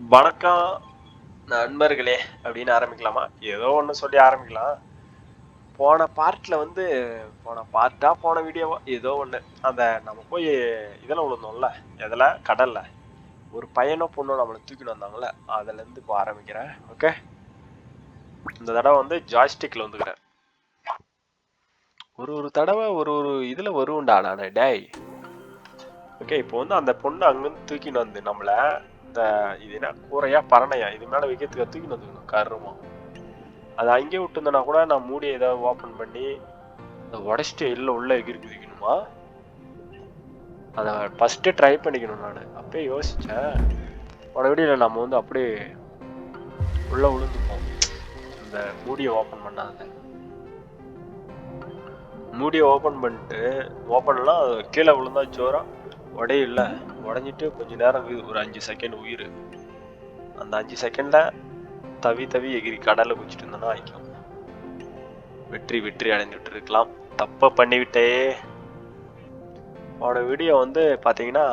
வணக்கம் நண்பர்களே அப்படின்னு ஆரம்பிக்கலாமா? ஏதோ ஒன்று சொல்லி ஆரம்பிக்கலாம். போன பார்ட்டில் வந்து போன பார்ட்டா போன வீடியோவா ஏதோ ஒன்று அந்த நம்ம போய் இதில் விழுந்தோம்ல எதில்? கடலில். ஒரு பையனோ பொண்ணோ நம்மளை தூக்கிட்டு வந்தாங்கல்ல அதுலேருந்து இப்போ ஆரம்பிக்கிறேன். ஓகே இந்த தடவை வந்து ஜாய்ஸ்டிக்கில் வந்துக்கிறேன். ஒரு ஒரு தடவை ஒரு ஒரு இதில் வருவோம்டா நான். டேய். ஓகே இப்போ வந்து அந்த பொண்ணு அங்கேருந்து தூக்கின்னு வந்து நம்மளை இந்த இது என்ன? கூரையா? பரணையா? இது மேலே வைக்கிறதுக்கு தூக்கின்னு வந்துக்கணும் கருமா அதை அங்கேயே விட்டுருந்தேன்னா கூட நான் மூடியை ஏதாவது ஓப்பன் பண்ணி அதை உடச்சிட்டு இல்லை உள்ளே எகிரி வைக்கணுமா? அதை ஃபஸ்ட்டு ட்ரை பண்ணிக்கணும் நான். அப்பயே யோசித்தேன் உடனடியில் நம்ம வந்து அப்படியே உள்ளே விழுந்துப்போம் இந்த மூடியை ஓப்பன் பண்ணாத மூடியை ஓப்பன் பண்ணிட்டு ஓப்பன்லாம் கீழே விழுந்தா ஜோரம் உடையில உடஞ்சிட்டு கொஞ்ச நேரம் ஒரு அஞ்சு செகண்ட் உயிர். அந்த அஞ்சு செகண்டில் தவி தவி எகிரி கடலில் குச்சிட்டு இருந்தோன்னா ஆயிக்கும் வெற்றி வெற்றி அடைந்துட்டு இருக்கலாம். தப்பை பண்ணிவிட்டே. அவனோட வீடியோ வந்து பார்த்தீங்கன்னா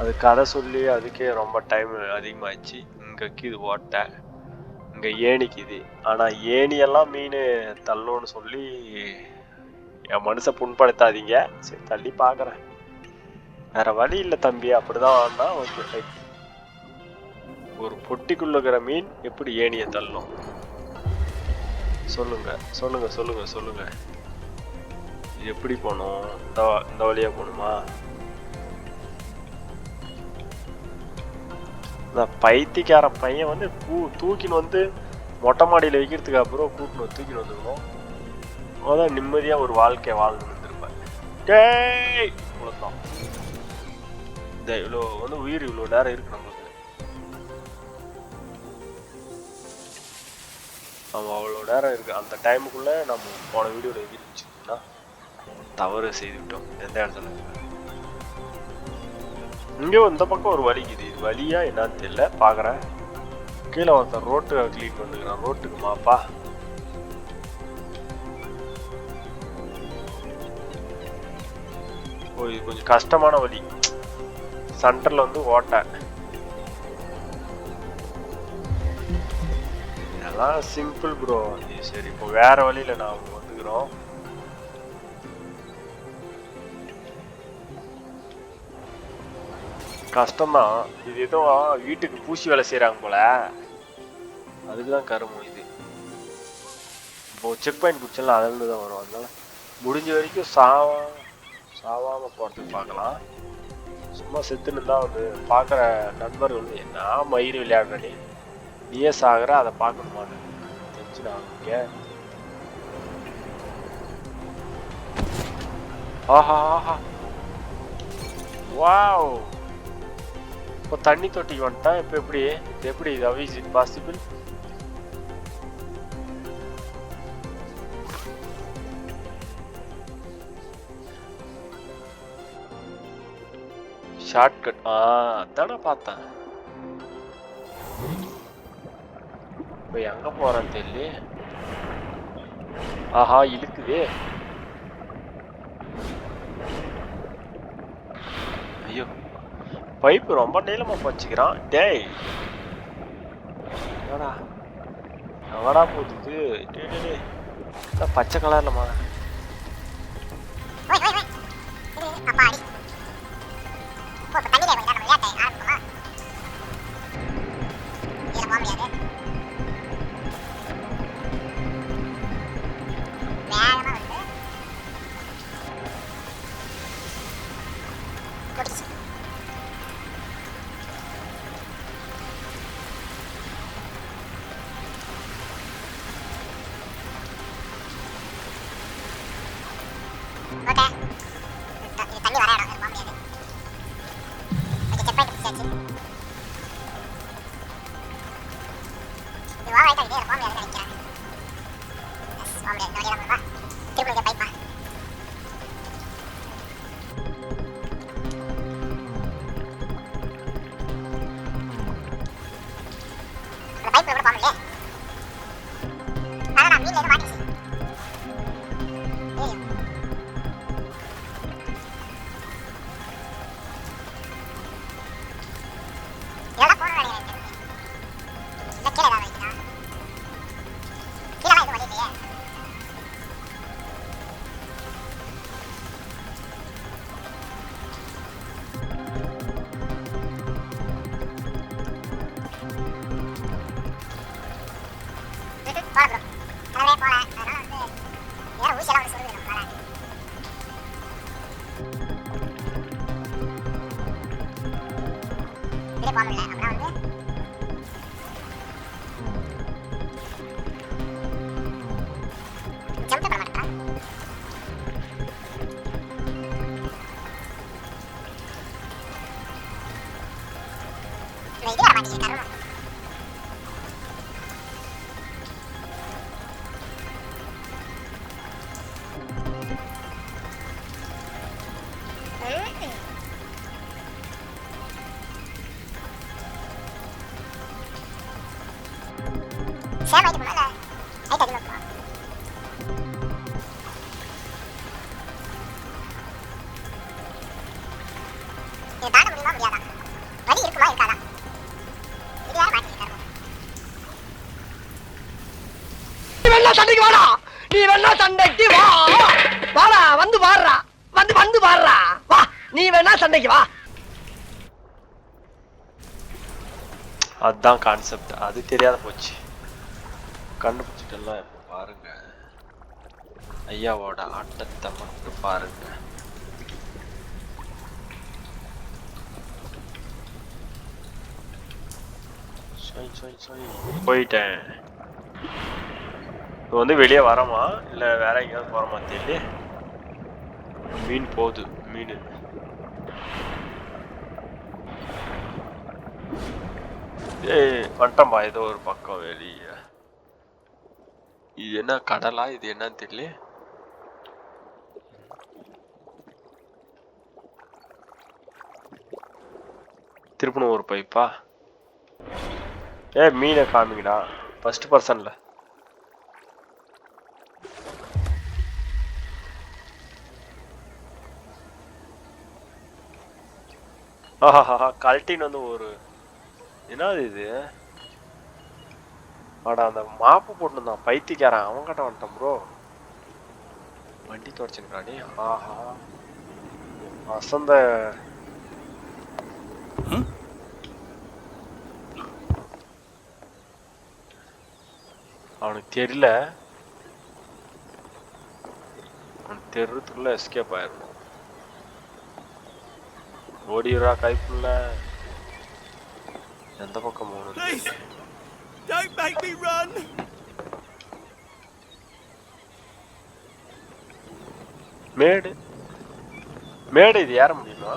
அது கதை சொல்லி அதுக்கே ரொம்ப டைம் அதிகமாகிடுச்சு இங்கே கீது ஓட்டை இங்கே ஏணிக்குது ஆனால் ஏணியெல்லாம் மீன் தள்ளும்னு சொல்லி என் மனசை புண்படுத்தாதீங்க. சரி தள்ளி பார்க்குறேன் வேற வழி இல்லை தம்பி அப்படிதான் ஆனா ஓகே ரைட் ஒரு பொட்டிக்குள்ள இருக்கிற மீன் எப்படி ஏனிய தள்ளும்? சொல்லுங்க சொல்லுங்க சொல்லுங்க சொல்லுங்க. எப்படி போகணும்? இந்த இந்த வழியா போகணுமா? இந்த பைத்தியக்கார பையன் வந்து பூ தூக்கின்னு வந்து மொட்டை மாடியில் வைக்கிறதுக்கு அப்புறம் கூட்டின்னு வந்து தூக்கின்னு வந்துக்கணும் அதான் நிம்மதியாக ஒரு வாழ்க்கையை வாழ்ந்து வந்திருப்பேன் டேய் இவ்வளோதான் இந்த இவ்வளோ வந்து உயிர் இவ்வளோ நேரம் இருக்கு நம்மளுக்கு. நம்ம அவ்வளோ நேரம் இருக்கு. அந்த டைமுக்குள்ள நம்ம போன வீடியோவில் எகிரிச்சுன்னா தவறு செய்துவிட்டோம். எந்த இடத்துல இங்கே இந்த பக்கம் ஒரு வலிக்குது இது வலியா என்னன்னு தெரியல. பார்க்குறேன் கீழே ஒருத்தன் ரோட்டு க்ளீன் பண்ணுக்கிறான் ரோட்டுக்கு மாப்பா. ஓ இது கொஞ்சம் கஷ்டமான வழி. சென்டர்ல வந்து ஓட்டை. இதெல்லாம் சிம்பிள் ப்ரோ சரி இப்போ வேற வழியில நாம் வந்துக்கிறோம். கஷ்டம்தான் இது ஏதோ வீட்டுக்கு பூசி வேலை செய்கிறாங்க போல. அதுக்கு தான் கருமம் இது. இப்போ செக் பாயிண்ட் குடிச்சலாம் அதில் தான் வரும். அதனால முடிஞ்ச வரைக்கும் சாவா சாவாமல் போகிறதுக்கு பார்க்கலாம். சும்மா செத்துன்னு தான் வந்து பார்க்குற நண்பர்கள் வந்து என்ன மயிர் விளையாடுறே நீயே சாகுற அதை பார்க்கணுமான்னு நான் ஆகுங்க ஆஹா ஆஹா. வாவ். இப்போ தண்ணி தொட்டிக்கு வந்துட்டான் இப்போ எப்படி? இது எப்படி? இது அவி இட் பாசிபிள்? ஷார்ட்கட் ஆ அதானே பார்த்தேன். இப்போ எங்க போறேன்னு தெரியல ஆஹா இழுக்குதே. ஐயோ பைப்பு ரொம்ப நீளமா போச்சுக்கிறான். டேய். என்னடா? எவடா போகுது? பச்சை கலர்லமா அப்பாடி டேய் டேய் என்ன பச்சை கலர்லமா ஓய் ஓய் ஓய் இது இது அப்பாடி போ இப்ப தண்ணியில கொஞ்சம் நம்ம விளையாட்டை ஆரம்பிப்போமா இதுல போக முடியாது வேகமா வருது குடிச்சு ஓகே இது நீ சண்டைக்கு வா. அதுதான் கான்செப்ட் அது தெரியாத போச்சு. கண்டுபிடிச்சிட்டெல்லாம் இப்போ பாருங்க. ஐயாவோட ஆட்டத்தை மட்டும் பாருங்க. போயிட்டேன். இப்போ வந்து வெளியே வரமா? இல்லை வேற எங்கேயாவது போகிறோமா தெரியல மீன் போகுது. மீன். ஏய் வந்துட்டம்பா ஏதோ ஒரு பக்கம் வெளியே. இது என்ன கடலா? இது என்னன்னு தெரியல. திருப்பணும் ஒரு பைப்பா? ஏ மீனை காமிங்கடா. ஃபர்ஸ்ட் பர்சன்ல ஆஹா கல்ட்டின்னு வந்து ஒரு என்னது இது? அடா அந்த மாப்பு போட்டுருந்தான். பைத்தியக்காரன் அவன் கிட்ட வந்துட்டான் ப்ரோ வண்டி தொடச்சுக்கிறானே ஆஹா. வசந்த. அவனுக்கு தெரியல. அவனுக்கு தெரியறதுக்குள்ள எஸ்கேப் ஆயிடணும் ஓடிடுறா கைப்புள்ள எந்த பக்கம் போகணும் Please, don't make me run. மேடு மேடு இது ஏற முடியுமா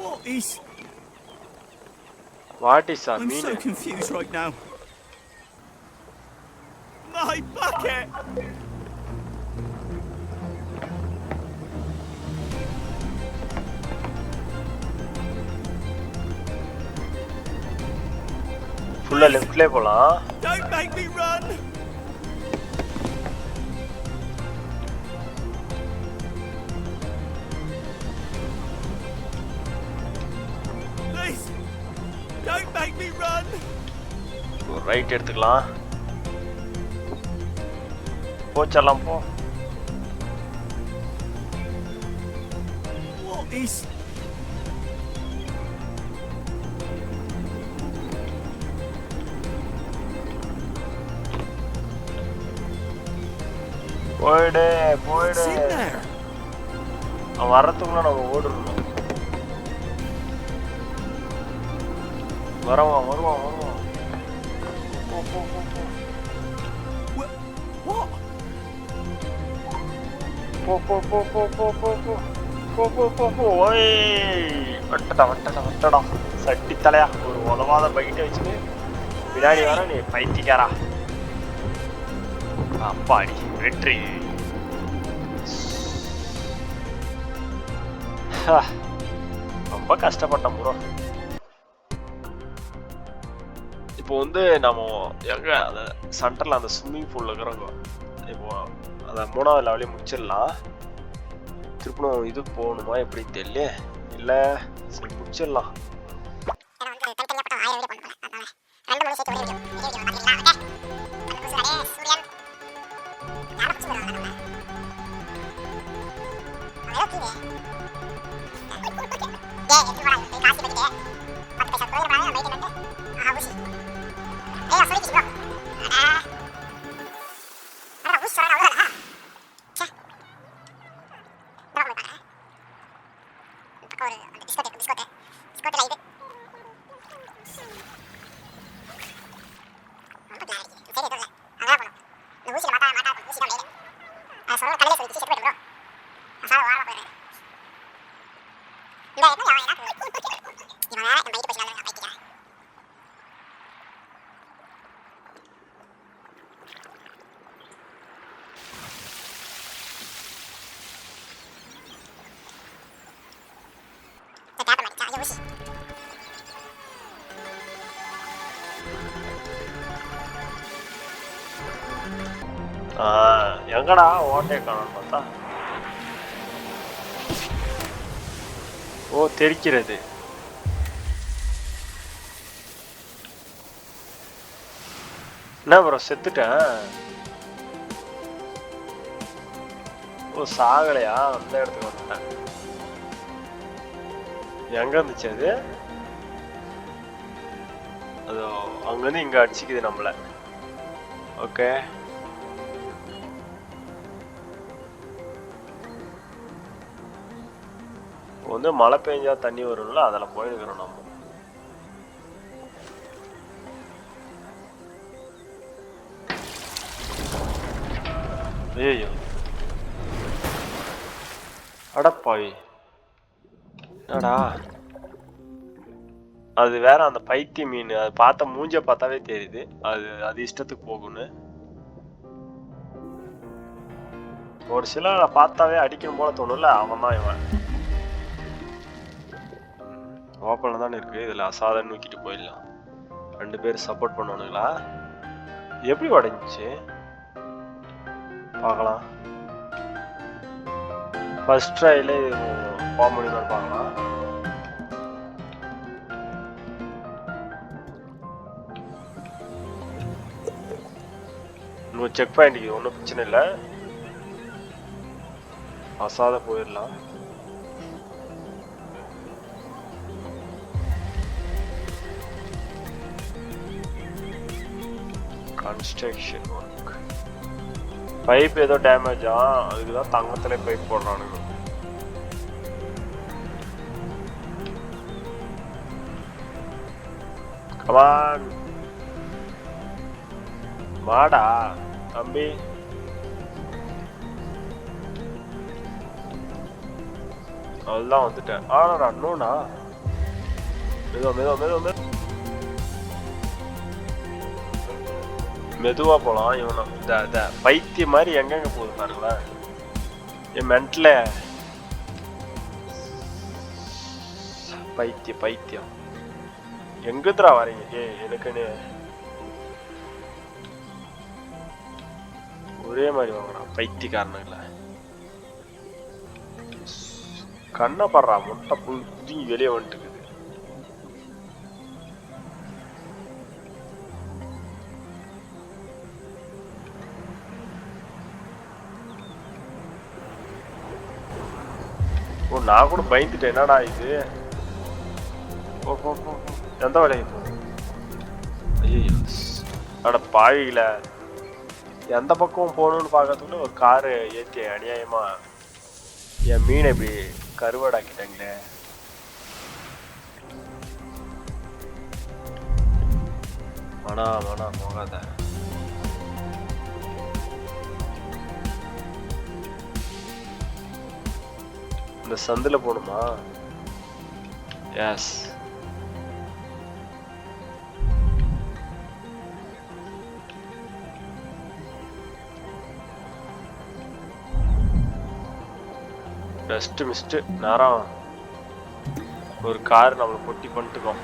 What is? What is ah I'm mean so confused right now. My bucket. ஃபுல்லா லெஃப்ட்லயே போலாம் Don't make me run. Please, don't make me run. ஒரு ரைட் எடுத்துக்கலாம் போச்செல்லாம் போ What is? போயிடு போயிடு. வர்றதுக்குள்ள நம்ம ஓடுறோம் வருவான் வருவான் வருவான். போ போ போ போ? போ போ போ போ போ போ போ. போ போ போ போ. ஓய். வட்டடா வட்டடா வட்டடா. சட்டி தலையா ஒரு உதவாத பைக்கிட்ட வச்சுட்டு பின்னாடி வர நீ பைத்தியக்காரா. அப்பாடி வெற்றி. ஹா, ரொம்ப கஷ்டப்பட்டோம் ப்ரோ இப்போ வந்து நம்ம எங்க அந்த சென்டர்ல அந்த ஸ்விம்மிங் பூல்ல இருக்கிறோங்க இப்போ அந்த மூணாவது லெவலையும் முடிச்சிடலாம். திருப்பணும் இது போகணுமா எப்படின்னு தெரியல. இல்ல சரி முடிச்சிடலாம். 되게 막 배가 꺼이는 방향을 먹이는데 아 무시 배가 소리 지금 아 내가 무시 소리 나오잖아 자 들어가 볼까 바꿔오르 디스코테 디스코테 디스코테 라이브 무시를 맡아 맡아 무시가 매일 아 서로 달래서 이제 시작해 보도록 எங்கடா ஓட்டை காணும் பார்த்தா? ஓ தெரிக்கிறது. என்ன ப்ரோ செத்துட்டேன்? ஓ சாகலையா? அந்த இடத்துக்கு வந்துட்டேன். எங்க இருந்துச்சு அது? அதோ அங்கேருந்து இங்க அடிச்சுக்குது நம்மள. ஓகே வந்து மழை பெஞ்சா தண்ணி வரும்ல அதில் போயிருக்கிறோம் நம்ம. ஐயோ அடப்பாவி என்னடா? அது வேற அந்த பைத்தி மீன் அது பார்த்த மூஞ்ச பார்த்தாவே தெரியுது. அது அது இஷ்டத்துக்கு போகும்னு. ஒரு சில பார்த்தாவே அடிக்கணும் போல தோணும்ல அவன் தான் இவன். ஓப்பனில் தானே இருக்குது இதில் அசாதம் நூக்கிட்டு போயிடலாம். ரெண்டு பேரும் சப்போர்ட் பண்ணுவானுங்களா? எப்படி உடஞ்சிச்சு பார்க்கலாம். ஃபர்ஸ்ட் ட்ரைல போக தான் பார்க்கலாம். இன்னும் செக் பாயிண்ட் ஒன்றும் பிரச்சனை இல்லை. அசாத போயிடலாம். கன்ஸ்ட்ரக்ஷன் ஒர்க் பைப் ஏதோ டேமேஜ் ஆ? அதுக்குதான் தங்கத்துல பைப் போடுறானுங்க. கமான் வாடா தம்பி. அதுதான் வந்துட்டேன். ஆனா இன்னொன்னா மெதுவா மெதுவா மெதுவா மெதுவா. மெதுவாக போகலாம் இவனும் இந்த இந்த பைத்தியம் மாதிரி எங்கெங்கே போகுது பாருங்களேன் என் மென்ட்ல பைத்தியம் பைத்தியம். எங்குதுடா வரீங்க ஏ எனக்குன்னு ஒரே மாதிரி வாங்குறான் பைத்தியக்காரனுங்கள. கண்ணை படுறா முட்டை புல் புதுங்கி வெளியே வந்துட்டு ஓ நான் கூட பயந்துட்டேன். என்னடா இது? ஓ போ போ எந்த வேலைக்கு போ ஐயோ அட பாவிகள. எந்த பக்கம் போகணும்னு பார்க்கறதுக்குள்ள ஒரு காரு ஏற்றி அநியாயமா என் மீனை இப்படி கருவாடாக்கிட்டாங்களே. மனா மனா போகாத. இந்த சந்தில போகணுமா எஸ் பெஸ்ட் மிஸ்ட் நேரம் ஒரு கார் நம்மளை பொட்டி பண்ணிட்டுக்கோம்.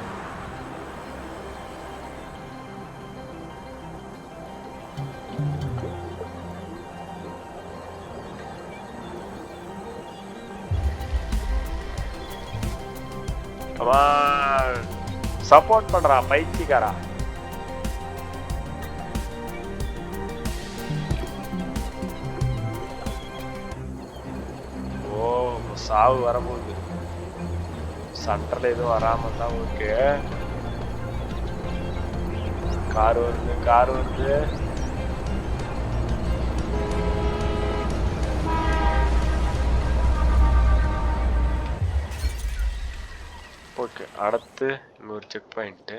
சப்போர்ட் பண்றான் பயிற்சிக்காரா ஓ சாவு வரப்போகுது. சென்டர்ல எதுவும் வராம தான் ஓகே கார் வருது கார் வருது. அடுத்து இங்கே ஒரு செக் பாயிண்ட்டு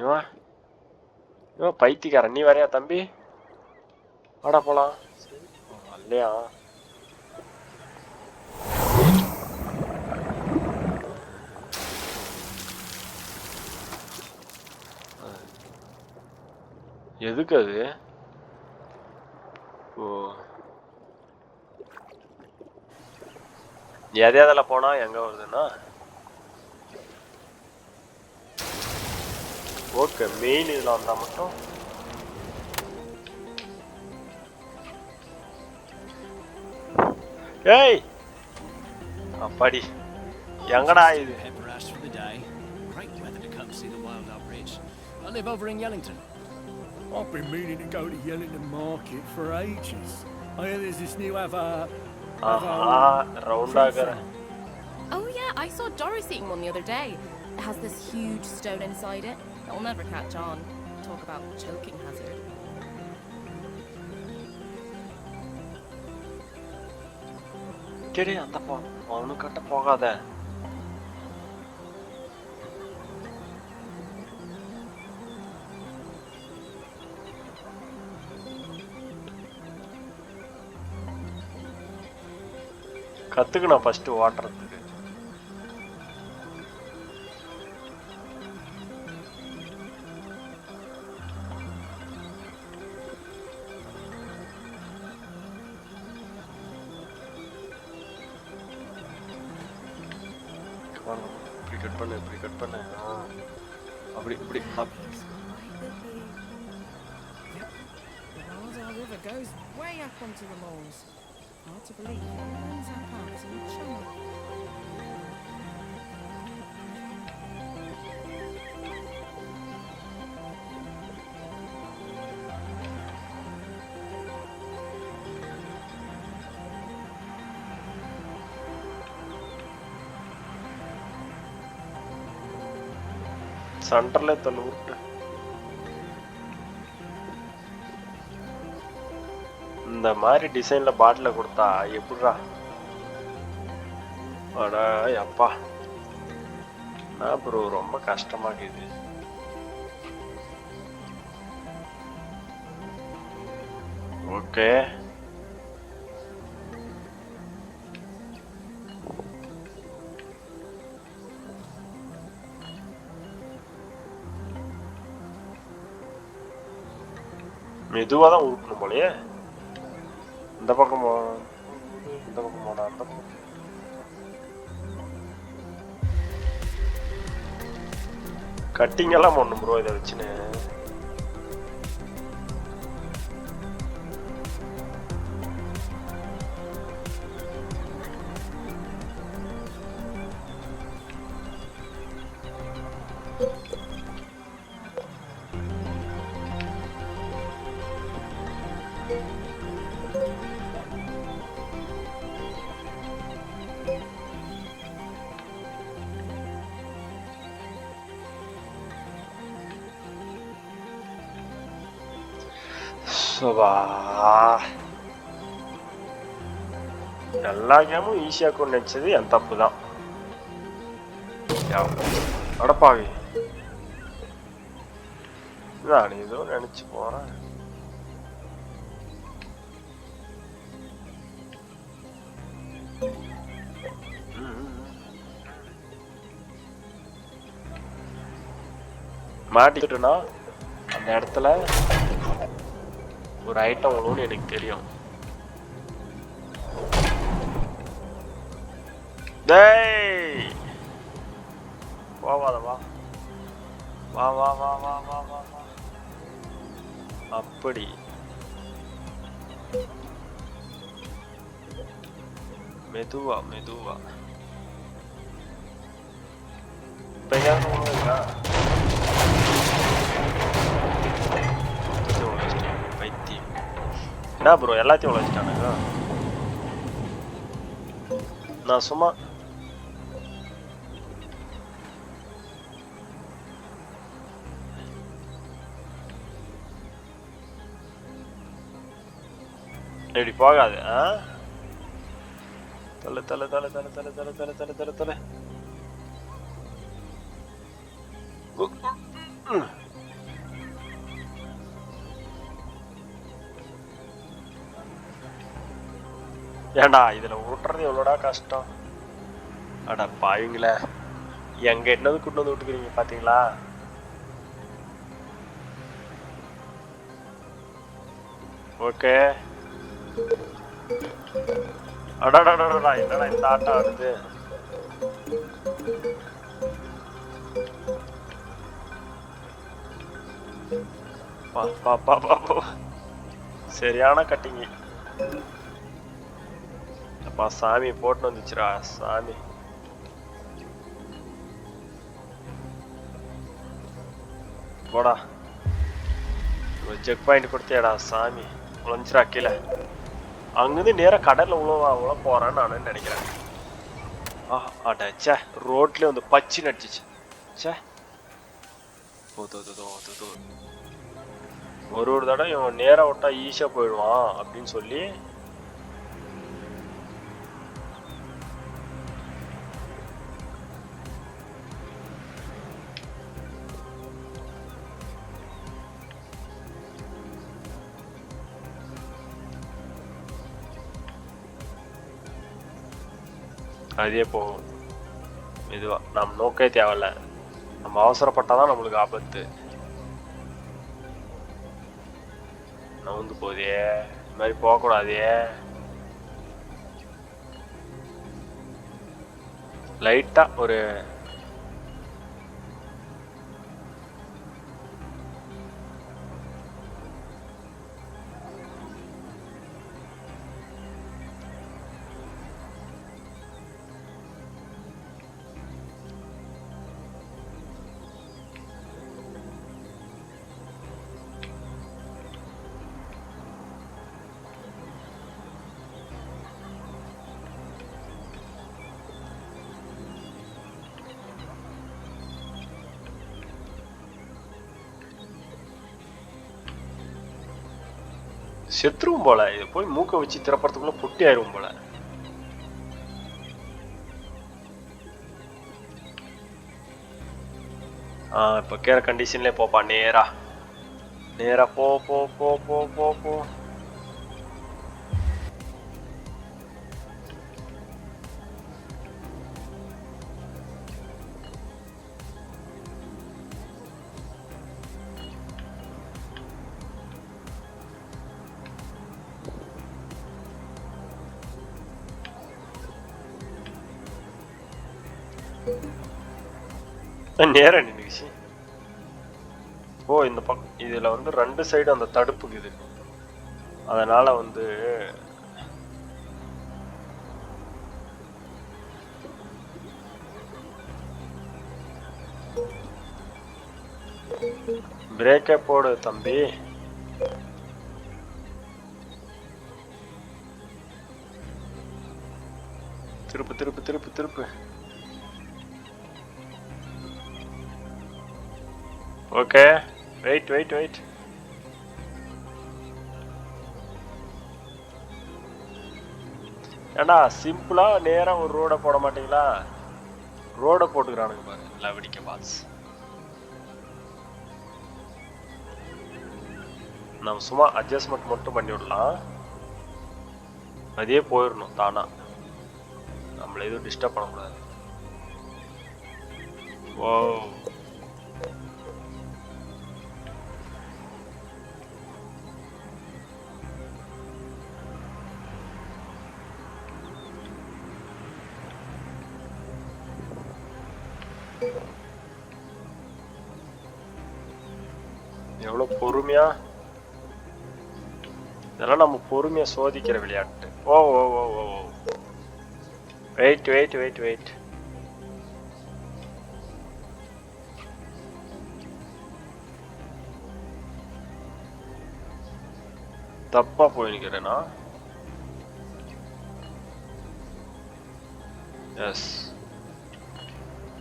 இவன் இவன் பைத்தியக்காரன். நீ வரையா தம்பி? வாடா போலாம். இல்லையா எதுக்கு அது? ஓ. எதை எதில் போனா எங்க வருதுன்னா ஓகே மெயின் இதில் வந்தால் மட்டும் ஏய் அப்பாடி எங்கடா இது Head for Ash for the day. Great weather to come see the Wildart Bridge. I live over in Yellington. I've been meaning to go to Yellington Market for ages. I hear there's this new Ava. Aha round ஆகிற Oh yeah, I saw Doris eating one the other day. It has this huge stone inside it. It'll never catch on. Talk about choking hazard. Daddy அந்த போ அவனுக்கிட்ட போகாத கத்துக்கணும் first ஓட்டுறதுக்கு இப்படி cut பண்ணு இப்படி cut பண்ணு. அப்படி இப்படி goes way up onto the moors. hard to believe runs and parks in each channel. సెంటర్లో తను இந்த மாதிரி டிசைனில் பாட்டில கொடுத்தா எப்படிடா? அடா அப்பா. நான் ப்ரோ ரொம்ப கஷ்டமா இருக்குது. ஓகே. மெதுவாக தான் உருக்கணும் போலயே. இந்த பக்கம் போ இந்த பக்கம் போனா அந்த பக்கம். கட்டிங் எல்லாம் பண்ணும் ப்ரோ இதை வச்சுன்னு. ఎల్లాగేమో ఈశాకు నచ్చేది ఎంత తప్పుదా అడపావి நான் ஏதோ நினைச்சு போறேன் மாட்டிக்கிட்டோன்னா அந்த இடத்துல ஒரு ஐட்டம் விழுவுன்னு எனக்கு தெரியும். டேய்! போவாத வா வா. வா வா வா வா வா வா அப்படி. மெதுவா மெதுவா. இப்போ எங்கேயாவது ஒண்ணு இருக்கா? என்ன ப்ரோ எல்லாத்தையும் உழைச்சிட்டானுங்க நான் சும்மா இப்படி போகாது ஆ? தலை தலை தலை தலை தலை தலை தலை தலை தலை தலை ஏன்டா இதுல ஓட்டுறது எவ்வளோடா கஷ்டம்? அட பாயுங்களே எங்க என்னது கொண்டு வந்து விட்டுக்கிறீங்க பாத்தீங்களா? ஓகே. அடாடாடாடா என்னடா இந்த ஆட்டம் ஆடுது? பா பா பா பா பா. சரியான கட்டிங்க. அப்பா சாமி போட்டு வந்துச்சுடா சாமி. போடா. ஒரு செக் பாயிண்ட் கொடுத்தியாடா சாமி. உழைஞ்சிரா கீழே. அங்கேருந்து நேராக கடலில் உழவா உழ போகிறான்னு நான் நினைக்கிறேன். ஆ அட ச்சே ரோட்லேயே வந்து பச்சை நடிச்சிச்சு. ச்சே. ஒரு ஒரு தடவை இவன் நேராக விட்டா ஈஸியாக போயிடுவான் அப்படின்னு சொல்லி அதே போகும். மெதுவாக நம்ம நோக்கே தேவையில்ல நம்ம அவசரப்பட்டால் தான் நம்மளுக்கு ஆபத்து. நவுந்து போதே. இது மாதிரி போகக்கூடாதே. லைட்டாக ஒரு செத்துருவோம் போல. இது போய் மூக்க வச்சு திறப்பறதுக்குள்ள பொட்டி ஆயிரும் போல. ஆ இப்ப கேற கண்டிஷன்ல போப்பா. நேரா. நேரா போ போ போ போ போ போ. நேரா நின்னுக்குச்சு ஓ இந்த பக்கம் இதுல வந்து ரெண்டு சைடு அந்த தடுப்புக்குது அதனால வந்து பிரேக்கே போடு தம்பி. திருப்பு திருப்பு திருப்பு திருப்பு. ஓகே வெயிட் வெயிட் வெயிட் ஏண்டா சிம்பிளாக நேராக ஒரு ரோடை போட மாட்டீங்களா? ரோடை போட்டுக்கிறானுங்க பாருங்க நல்லா வெடிக்க பாஸ் நம்ம சும்மா அட்ஜஸ்ட்மெண்ட் மட்டும் பண்ணி விடலாம். அதே போயிடணும் தானா. நம்மள எதுவும் டிஸ்டர்ப் பண்ணக்கூடாது. ஓ பொறுமையா? இதெல்லாம் நம்ம பொறுமையா சோதிக்கிற விளையாட்டு. ஓ ஓ ஓ ஓ ஓ. வெயிட் வெயிட் வெயிட் வெயிட் தப்பா போயிருக்கிறேனா? எஸ்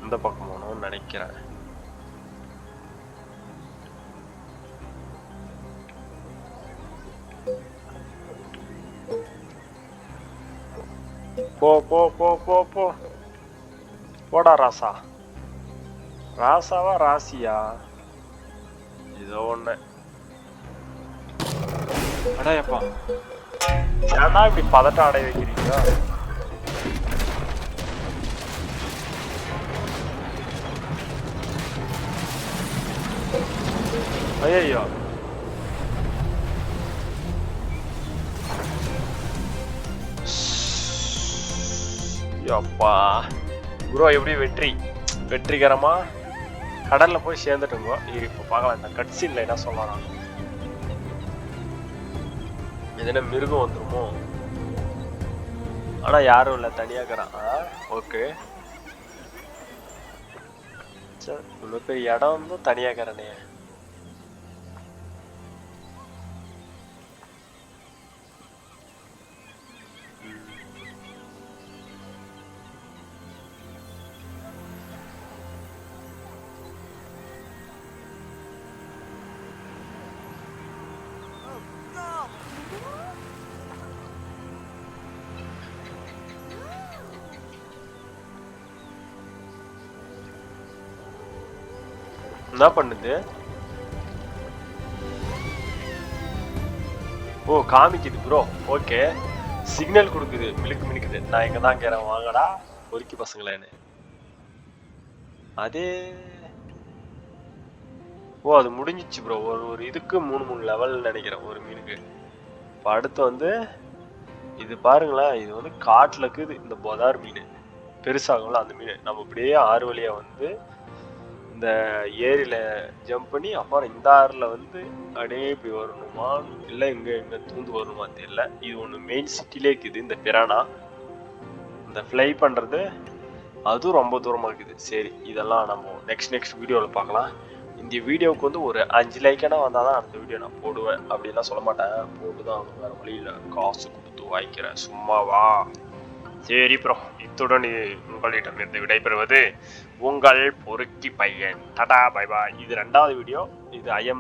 இந்த பக்கம் போகணும்னு நினைக்கிறேன். போ போ போ போ போ. போடா ராசா. ராசாவா ராசியா? ஏதோ ஒண்ணு. அடையப்பா ஏன்னா இப்படி பதட்டம் அடைய வைக்கிறீங்க? ஐயோ அப்பா. குரோ எப்படி வெற்றி? வெற்றிகரமா கடல்ல போய் சேர்ந்துட்டுங்க இப்போ பார்க்கலாம் இந்த கட் சீனில் என்ன சொல்லலாம் எதுனா மிருகம் வந்துருமோ? ஆனா யாரும் இல்லை தனியாக்குறான் ஓகே. இவ்வளோ பெரிய இடம் வந்து தனியாக்குறானே என்ன பண்ணுது? ஓ காமிக்குது ப்ரோ ஓகே சிக்னல் கொடுக்குது. மிளுக்கு மினுக்குது. நான் இங்கே தான் கேறேன் வாங்கடா. பொறுக்கி பசங்களேன்னு. அதே ஓ அது முடிஞ்சிச்சு ப்ரோ ஒரு ஒரு இதுக்கு மூணு மூணு லெவல் நினைக்கிறேன். ஒரு மீனுக்கு. இப்போ அடுத்து வந்து இது பாருங்களேன். இது வந்து காட்டில் இருக்குது. இந்த பொதார் மீன். பெருசாகும்ல அந்த மீன். நம்ம அப்படியே ஆறு வழியாக வந்து இந்த ஏரியில ஜம்ப் பண்ணி அப்புறம் இந்த ஆறுல வந்து அப்படியே இப்படி வரணுமா. இல்லை இங்க இங்க தூந்து வரணுமா தெரியல. இது ஒன்று மெயின் சிட்டிலே இருக்குது இந்த பிரானா இந்த ஃப்ளை பண்றது அதுவும் ரொம்ப தூரமா இருக்குது. சரி இதெல்லாம் நம்ம நெக்ஸ்ட் நெக்ஸ்ட் வீடியோவில் பார்க்கலாம். இந்த வீடியோவுக்கு வந்து ஒரு அஞ்சு லைக்கான வந்தால் தான் அடுத்த வீடியோ நான் போடுவேன். அப்படிலாம் சொல்ல மாட்டேன். போட்டு தான் வேறு வேற வழியில் காசு கொடுத்து வாங்கிக்கிறேன். சும்மாவா? சரி ப்ரோ இத்துடன் உங்களிடம் இருந்து விடைபெறுவது உங்கள் பொறுக்கி பையன். டடா பை பாய் இது ரெண்டாவது வீடியோ இது ஐஎம்